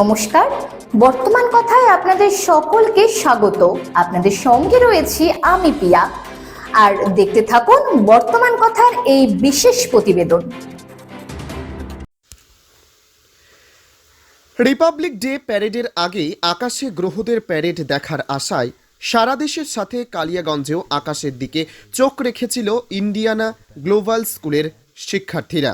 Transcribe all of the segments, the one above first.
নমস্কার। বর্তমান কথায় আপনাদের সকলকে স্বাগত। আপনাদের সঙ্গে রয়েছি আমি পিয়া। আর দেখতে থাকুন বর্তমান কথার এই বিশেষ প্রতিবেদন। রিপাবলিক ডে প্যারেডের আগেই আকাশে গ্রহদের প্যারেড দেখার আশায় সারা দেশের সাথে কালিয়াগঞ্জেও আকাশের দিকে চোখ রেখেছিল ইন্ডিয়ানা গ্লোবাল স্কুলের শিক্ষার্থীরা।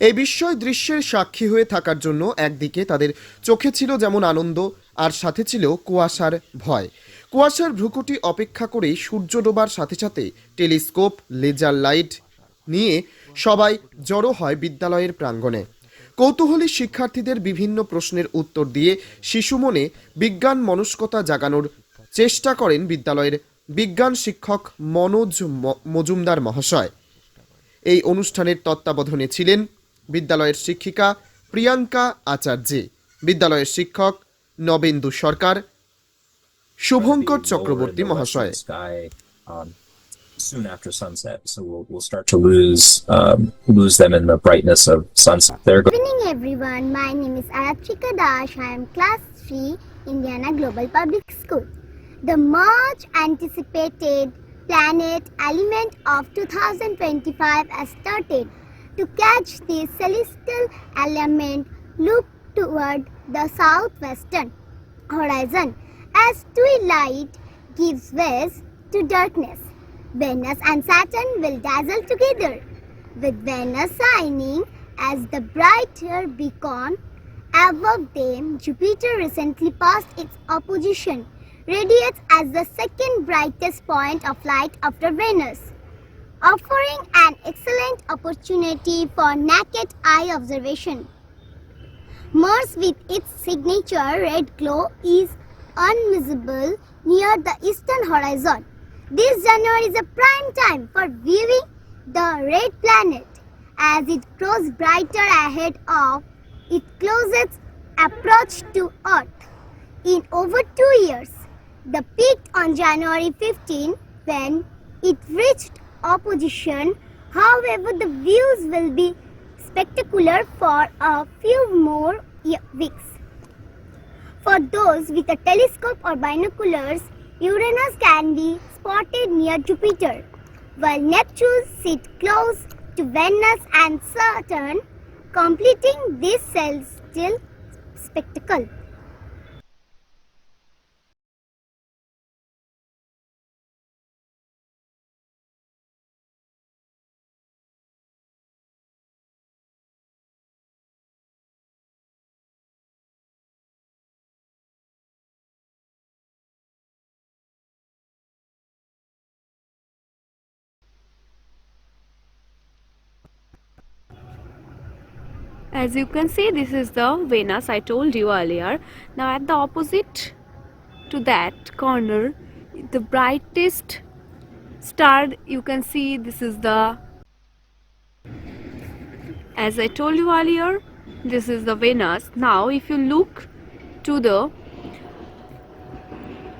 এই বিস্ময় দৃশ্যের সাক্ষী হয়ে থাকার জন্য একদিকে তাদের চোখে ছিল যেমন আনন্দ, আর সাথে ছিল কুয়াশার ভয়। কুয়াশার ভ্রুকুটি অপেক্ষা করেই সূর্য ডোবার সাথে সাথে টেলিস্কোপ, লেজার লাইট নিয়ে সবাই জড়ো হয় বিদ্যালয়ের প্রাঙ্গণে। কৌতূহলী শিক্ষার্থীদের বিভিন্ন প্রশ্নের উত্তর দিয়ে শিশু মনে বিজ্ঞান মনস্কতা জাগানোর চেষ্টা করেন বিদ্যালয়ের বিজ্ঞান শিক্ষক মনোজ মজুমদার মহাশয়। এই অনুষ্ঠানের তত্ত্বাবধানে ছিলেন বিদ্যালয়ের শিক্ষিকা প্রিয়াঙ্কা আচার্যে বিদ্যালয়ের শিক্ষক নবেন্দু সরকার শুভঙ্কর চক্রবর্তী মহাশয় um, soon after sunset, so we'll, we'll start to lose um, lose them in the brightness of sunset. They're Good evening everyone. My name is Aratrika Dash. I am class 3 Indiana Global Public School. The much anticipated planet element of 2025 has started. To catch the celestial element, look toward the southwestern horizon as twilight gives way to darkness. Venus and Saturn will dazzle together, with Venus shining as the brighter beacon. Above them, Jupiter recently passed its opposition, radiates as the second brightest point of light after Venus, offering an excellent opportunity for naked eye observation. Mars with its signature red glow is unvisible near the eastern horizon. This January is a prime time for viewing the red planet as it grows brighter ahead of its closest approach to Earth. In over two years, the peaked on January 15 when it reached opposition. However, the views will be spectacular for a few more weeks. For those with a telescope or binoculars, Uranus can be spotted near Jupiter, while Neptune sits close to Venus and Saturn, completing this celestial spectacle. As you can see, this is the Venus I told you earlier. Now, at the opposite to that corner, the brightest star you can see this is the as I told you earlier, this is the Venus. Now, if you look to the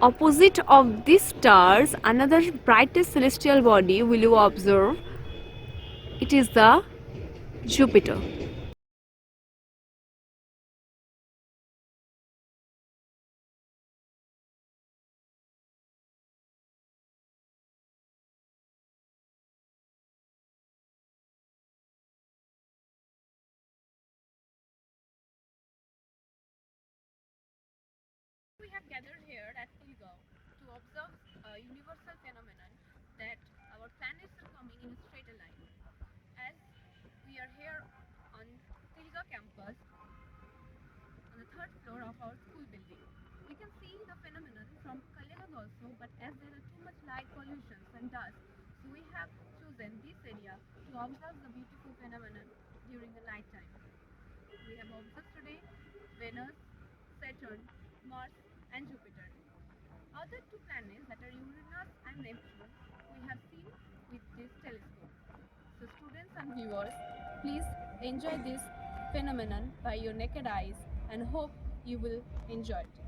opposite of these stars, another brightest celestial body will you observe? It is the Jupiter. Have gathered here at Ilgao to observe a universal phenomenon that our planets are coming in a straight line. As we are here on Tilga campus, on the third floor of our school building, we can see the phenomenon from Kalyagad also, but as there are too much light pollution and dust, so we have chosen this area to observe the beautiful phenomenon during the night time. We have observed today Venus, Saturn, Mars, and Jupiter. Other two planets that are Uranus and Neptune we have seen with this telescope. So students and viewers, please enjoy this phenomenon by your naked eyes and hope you will enjoy it.